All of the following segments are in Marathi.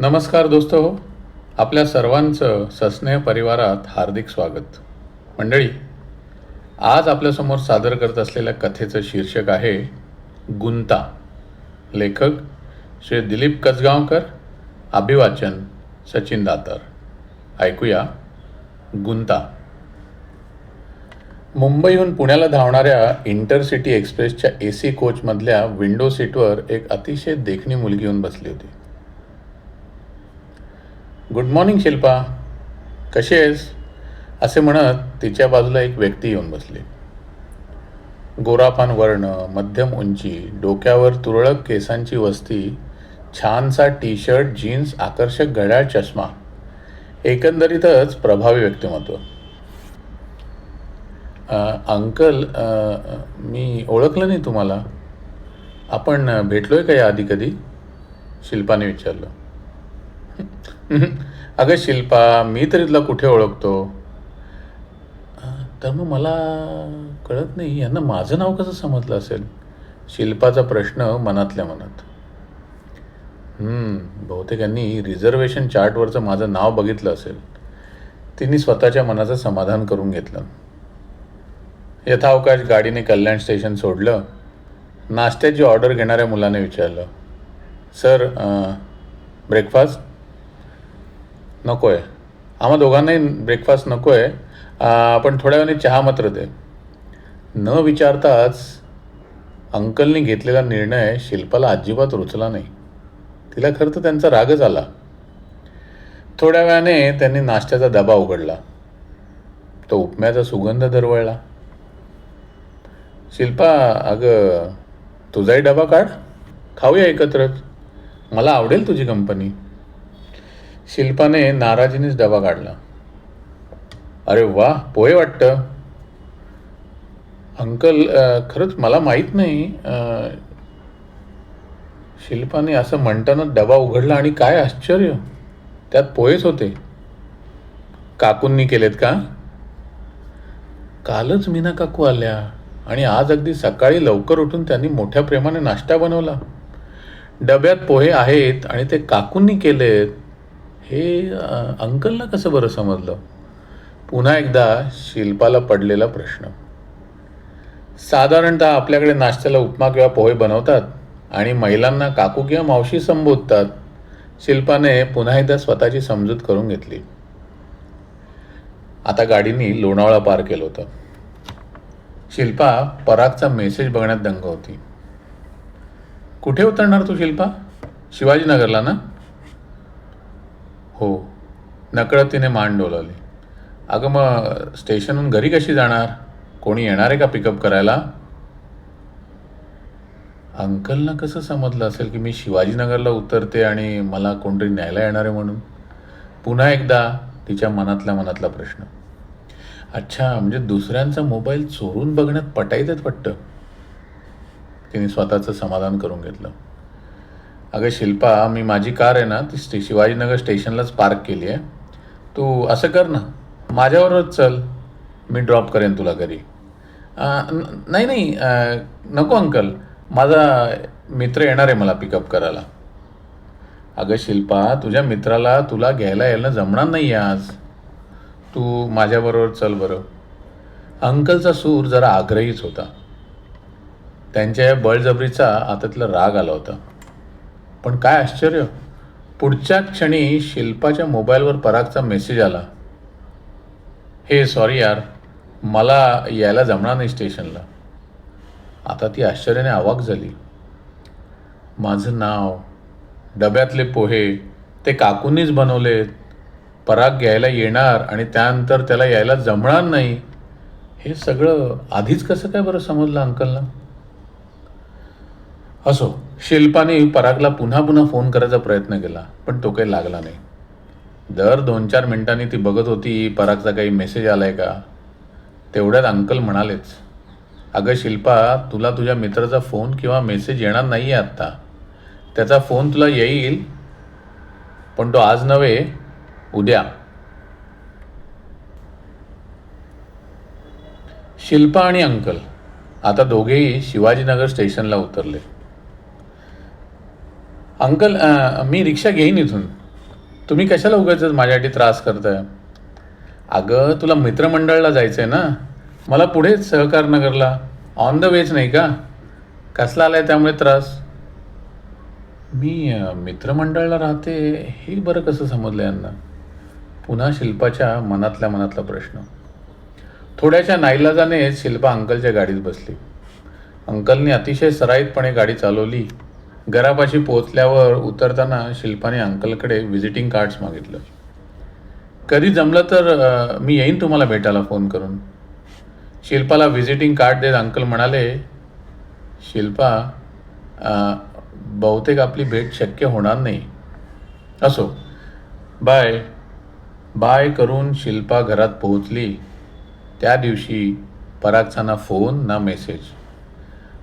नमस्कार दोस्त हो आपल्या सर्वांचं सस्नेह परिवारात हार्दिक स्वागत. मंडळी आज आपल्यासमोर सादर करत असलेल्या कथेचं शीर्षक आहे गुंता. लेखक श्री दिलीप कसगावकर अभिवाचन सचिन दातर. ऐकूया गुंता. मुंबईहून पुण्याला धावणाऱ्या इंटरसिटी एक्सप्रेसच्या ए सी कोचमधल्या विंडो सीटवर एक अतिशय देखणी मुलगी येऊन बसली होती. Good morning Shilpa. कशी आहेस? असे म्हणत तिच्या बाजूला एक व्यक्ती येऊन बसली. गोरापान वर्ण मध्यम उंची डोक्यावर तुरळक केसांची वस्ती छानसा टी शर्ट जीन्स आकर्षक घड्याळ चष्मा. एकंदरीतच प्रभावी व्यक्तिमत्व. अंकल मी ओळखलं नाही तुम्हाला. आपण भेटलो आहे का या आधी कधी? शिल्पाने विचारलं. अगं शिल्पा मी तर तुला कुठे ओळखतो? तर मग मला कळत नाही यांना माझं नाव कसं समजलं असेल? शिल्पाचा प्रश्न मनातल्या मनात. बहुतेक यांनी रिझर्वेशन चार्टवरचं माझं नाव बघितलं असेल. तिने स्वतःच्या मनाचं समाधान करून घेतलं. यथावकाश गाडीने कल्याण स्टेशन सोडलं. नाश्त्याची ऑर्डर घेणाऱ्या मुलाने विचारलं. Sir breakfast? नको आहे आम्हा दोघांनाही ब्रेकफास्ट नको आहे पण थोड्या वेळाने चहा मात्र दे. न विचारताच अंकलनी घेतलेला निर्णय शिल्पाला अजिबात रुचला नाही. तिला खरं तर त्यांचा रागच आला. थोड्या वेळाने त्यांनी नाश्त्याचा डबा उघडला. तो उपम्याचा सुगंध दरवळला. शिल्पा अगं तुझाही डबा काढ. खाऊया एकत्रच. मला आवडेल तुझी कंपनी शिल्पाने नाराजीनेच डबा काढला. अरे वा पोहे वाटतं. अंकल खरंच मला माहीत नाही शिल्पाने असं म्हणताना डबा उघडला आणि काय आश्चर्य. त्यात पोहेच होते. काकूंनी केलेत का? कालच मीना काकू आल्या आणि आज अगदी सकाळी लवकर उठून त्यांनी मोठ्या प्रेमाने नाश्ता बनवला. डब्यात पोहे आहेत आणि ते काकूंनी केलेत. हे अंकलला कसं बरं समजलं? पुन्हा एकदा शिल्पाला पडलेला प्रश्न. साधारणतः आपल्याकडे नाश्त्याला उपमा किंवा पोहे बनवतात आणि महिलांना काकू किंवा मावशी संबोधतात. शिल्पाने पुन्हा एकदा स्वतःची समजूत करून घेतली. आता गाडीनी लोणावळा पार केलं होतं. शिल्पा परागचा मेसेज बघण्यात दंग होती. कुठे उतरणार तू शिल्पा? शिवाजीनगरला ना? हो. नकळत तिने मान डोलावली. अगं मग स्टेशनहून घरी कशी जाणार? कोणी येणार आहे का पिकअप करायला? अंकलना कसं समजलं असेल की मी शिवाजीनगरला उतरते आणि मला कोणतरी न्यायला येणार आहे म्हणून? पुन्हा एकदा तिच्या मनातल्या मनातला प्रश्न. अच्छा म्हणजे दुसऱ्यांचा मोबाईल चोरून बघण्यात पटायचंच वाटतं तिने स्वतःचं समाधान करून घेतलं. अगं शिल्पा मी माझी कार आहे ना ती स्टे शिवाजीनगर स्टेशनलाच पार्क केली आहे. तू असं कर ना माझ्यावरच चल मी ड्रॉप करेन तुला घरी. नाही नाही नको अंकल माझा मित्र येणार आहे मला पिकअप करायला. अगं शिल्पा तुझ्या मित्राला तुला घ्यायला यायला जमणार नाही आज. तू माझ्याबरोबर चल बरं. अंकलचा सूर जरा आग्रहीच होता. त्यांच्या या बळजबरीचा आता तिला राग आला होता. पण काय आश्चर्य? पुढच्या क्षणी शिल्पाच्या मोबाईलवर परागचा मेसेज आला. हे सॉरी यार. मला यायला जमणार नाही स्टेशनला. आता ती आश्चर्याने आवाक झाली. माझं नाव डब्यातले पोहे ते काकूंनीच बनवलेत. पराग घ्यायला येणार आणि त्यानंतर त्याला यायला जमणार नाही. हे सगळं आधीच कसं काय बरं समजलं अंकलला? असो शिल्पाने परागला पुन्हा पुन्हा फोन करायचा प्रयत्न केला पण तो काही लागला नाही. दर दोन चार मिनिटांनी ती बघत होती परागचा काही मेसेज आलाय का? तेवढ्यात अंकल म्हणालेच अगं शिल्पा तुला तुझ्या मित्राचा फोन किंवा मेसेज येणार नाही आहे आत्ता. त्याचा फोन तुला येईल पण तो आज नव्हे उद्या. शिल्पा आणि अंकल आता दोघेही शिवाजीनगर स्टेशनला उतरले. अंकल मी रिक्षा घेईन इथून. तुम्ही कशाला उगाच माझ्यासाठी त्रास करताय? अगं तुला मित्रमंडळला जायचं आहे ना? मला पुढेच सहकार नगरला. ऑन द वेच नाही का? कसला आला आहे त्यामुळे त्रास? मी मित्रमंडळला राहते हे बरं कसं समजलं यांना? पुन्हा शिल्पाच्या मनातल्या मनातला प्रश्न. थोड्याशा नाईलाजाने शिल्पा अंकलच्या गाडीत बसली. अंकलने अतिशय सराईतपणे गाडी चालवली. घरापाशी पोहोचल्यावर उतरताना शिल्पाने अंकलकडे व्हिजिटिंग कार्ड्स मागितलं. कधी जमलं तर मी येईन तुम्हाला भेटायला फोन करून. शिल्पाला व्हिजिटिंग कार्ड देत अंकल म्हणाले शिल्पा बहुतेक आपली भेट शक्य होणार नाही. असो. बाय. बाय करून शिल्पा घरात पोहोचली. त्या दिवशी परागचा ना फोन ना मेसेज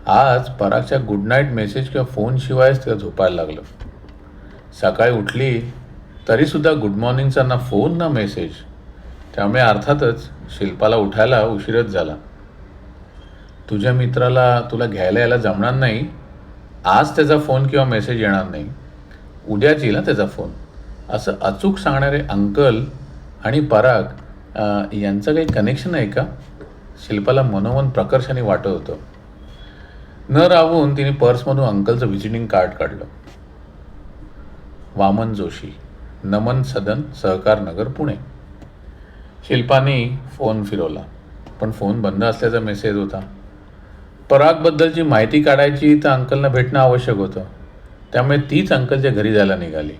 आज परागच्या गुड नाईट मेसेज किंवा फोनशिवायच तिला झोपायला लागलं. सकाळी उठली तरीसुद्धा गुड मॉर्निंगचा ना फोन ना मेसेज. त्यामुळे अर्थातच शिल्पाला उठायला उशीरच झाला. तुझ्या मित्राला तुला घ्यायला यायला जमणार नाही. आज त्याचा फोन किंवा मेसेज येणार नाही. उद्याच येईल ना त्याचा फोन. असं अचूक सांगणारे अंकल आणि पराग यांचं काही कनेक्शन आहे का? शिल्पाला मनोमन प्रकर्षाने वाटत होतं. न राहून तिने पर्समधून अंकलचं व्हिजिटिंग कार्ड काढलं. वामन जोशी नमन सदन सहकार नगर पुणे. शिल्पाने फोन फिरवला पण फोन बंद असल्याचा मेसेज होता. परागबद्दलची माहिती काढायची तर अंकलना भेटणं आवश्यक होतं. त्यामुळे तीच अंकलच्या घरी जायला निघाली.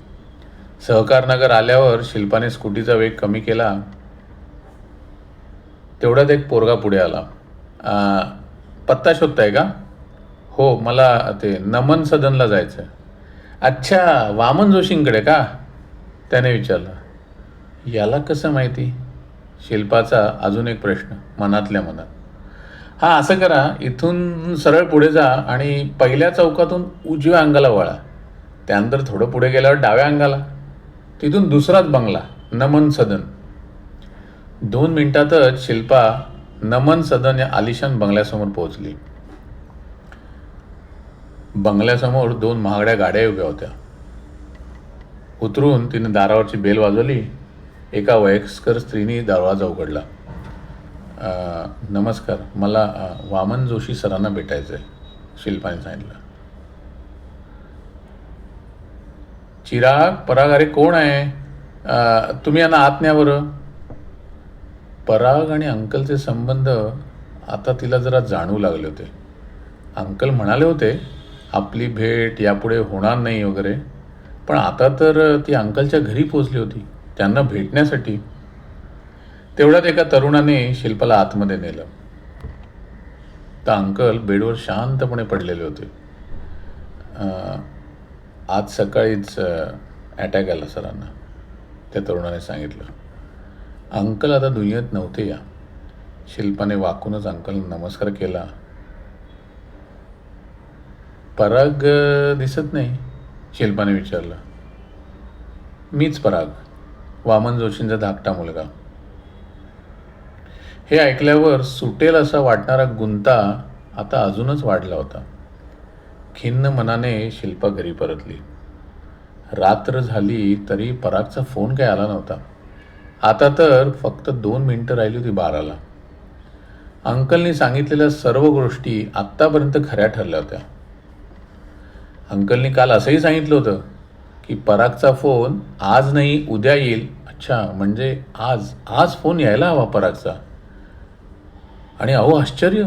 सहकार नगर आल्यावर शिल्पाने स्कूटीचा वेग कमी केला. तेवढ्यात एक पोरगा पुढे आला. पत्ता शोधताय का? हो मला ते नमन सदनला जायचं आहे अच्छा वामन जोशींकडे का? त्याने विचारलं. याला कसं माहिती? शिल्पाचा अजून एक प्रश्न मनातल्या मनात. हां असं करा इथून सरळ पुढे जा आणि पहिल्या चौकातून उजव्या अंगाला वळा. त्यानंतर थोडं पुढे गेल्यावर डाव्या अंगाला. तिथून दुसराच बंगला नमन सदन. दोन मिनिटातच शिल्पा नमन सदन या आलिशान बंगल्यासमोर पोहोचली. बंगल्यासमोर दोन महागड्या गाड्या उभ्या होत्या. उतरून तिने दारावरची बेल वाजवली. एका वयस्कर स्त्रीने दरवाजा उघडला. नमस्कार मला वामन जोशी सरांना भेटायचं आहे शिल्पाने सांगितलं. चिराग पराग अरे कोण आहे? तुम्ही यांना आत न्या बरं. पराग आणि अंकलचे संबंध आता तिला जरा जाणू लागले होते. अंकल म्हणाले होते आपली भेट यापुढे होणार नाही वगैरे. पण आता तर ती अंकलच्या घरी पोचली होती. त्यांना भेटण्यासाठी. तेवढ्यात एका तरुणाने शिल्पाला आतमध्ये नेलं. तर अंकल बेडवर शांतपणे पडलेले होते. आज सकाळीच अटॅक आला सरांना. त्या तरुणाने सांगितलं. अंकल आता दुनियेत नव्हते या. शिल्पाने वाकूनच अंकल नमस्कार केला. पराग दिसत नाही शिल्पाने विचारलं. मीच पराग वामन जोशींचा धाकटा मुलगा. हे ऐकल्यावर सुटेल असा वाटणारा गुंता आता अजूनच वाढला होता. खिन्न मनाने शिल्पा घरी परतली. रात्र झाली तरी परागचा फोन काय आला नव्हता. आता तर फक्त दोन मिनटं राहिली होती बाराला. अंकलनी सांगितलेल्या सर्व गोष्टी आत्तापर्यंत खऱ्या ठरल्या होत्या. अंकलनी काल असंही सांगितलं होतं की परागचा फोन आज नाही उद्या येईल. अच्छा म्हणजे आज आज फोन यायला हवा परागचा. आणि अहो आश्चर्य.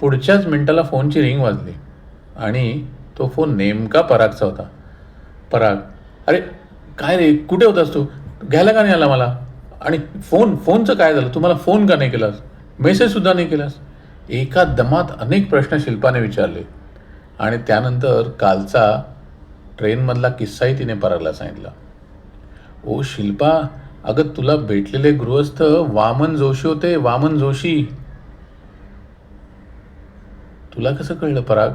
पुढच्याच मिनिटाला फोनची रिंग वाजली आणि तो फोन नेमका परागचा होता. पराग अरे काय रे कुठे होतास तू? घ्यायला का नाही आला मला? आणि फोन फोनचं काय झालं? तुम्हाला फोन का नाही केलास? मेसेजसुद्धा नाही केलास? एका दमात अनेक प्रश्न शिल्पाने विचारले. आणि त्यानंतर कालचा ट्रेनमधला किस्साही तिने परागला सांगितला. ओ शिल्पा अगं तुला भेटलेले गृहस्थ वामन जोशी होते वामन जोशी. तुला कसं कळलं पराग?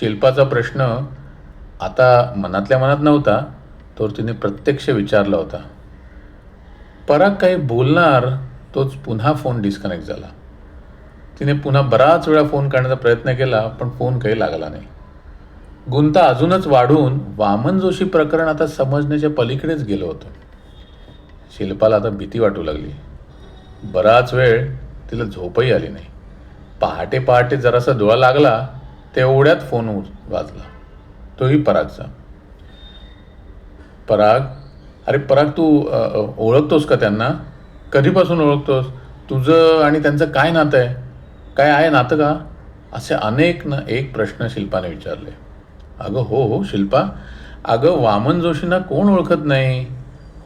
शिल्पाचा प्रश्न आता मनातल्या मनात नव्हता तर तिने प्रत्यक्ष विचारला होता. पराग काही बोलणार? तोच पुन्हा फोन डिस्कनेक्ट झाला. तिने पुन्हा बराच वेळा फोन करण्याचा प्रयत्न केला पण फोन काही लागला नाही. गुंता अजूनच वाढून वामन जोशी प्रकरण आता समजण्याच्या पलीकडेच गेलं होतं. शिल्पाला आता भीती वाटू लागली. बराच वेळ तिला झोपही आली नाही. पहाटे पहाटे जरासा डोळा लागला तेवढ्यात फोन वाजला. तोही परागचा. पराग अरे पराग तू ओळखतोस का त्यांना? कधीपासून ओळखतोस? तुझं आणि त्यांचं काय नातं आहे? काय आहे नातं का? असे अनेक ना एक प्रश्न शिल्पाने विचारले. अगं हो हो शिल्पा. अगं वामन जोशींना कोण ओळखत नाही?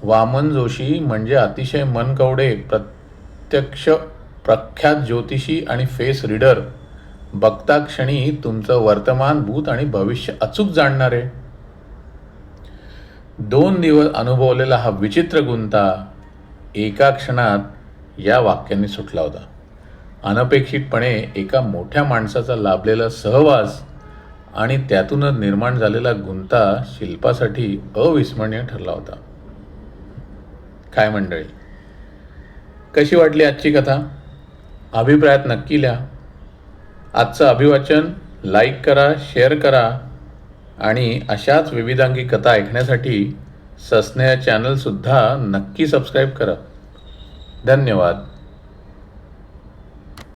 वामन जोशी म्हणजे अतिशय मनकवडे प्रत्यक्ष प्रख्यात ज्योतिषी आणि फेस रीडर. बघता क्षणी तुमचं वर्तमान भूत आणि भविष्य अचूक जाणणारे. दोन दिवस अनुभवलेला हा विचित्र गुंता एका क्षणात या वाक्यांनी सुटला होता. अनपेक्षितपणे एका मोठ्या माणसाचा लाभलेला सहवास आणि त्यातूनच निर्माण झालेला गुंता शिल्पासाठी अविस्मरणीय ठरला होता. काय मंडळी? कशी वाटली आजची कथा? अभिप्रायात नक्की लिहा. आजचं अभिवाचन लाईक करा शेअर करा आणि अशाच विविधांगी कथा ऐकण्यासाठी सस्नेह चॅनलसुद्धा नक्की सबस्क्राईब करा. धन्यवाद.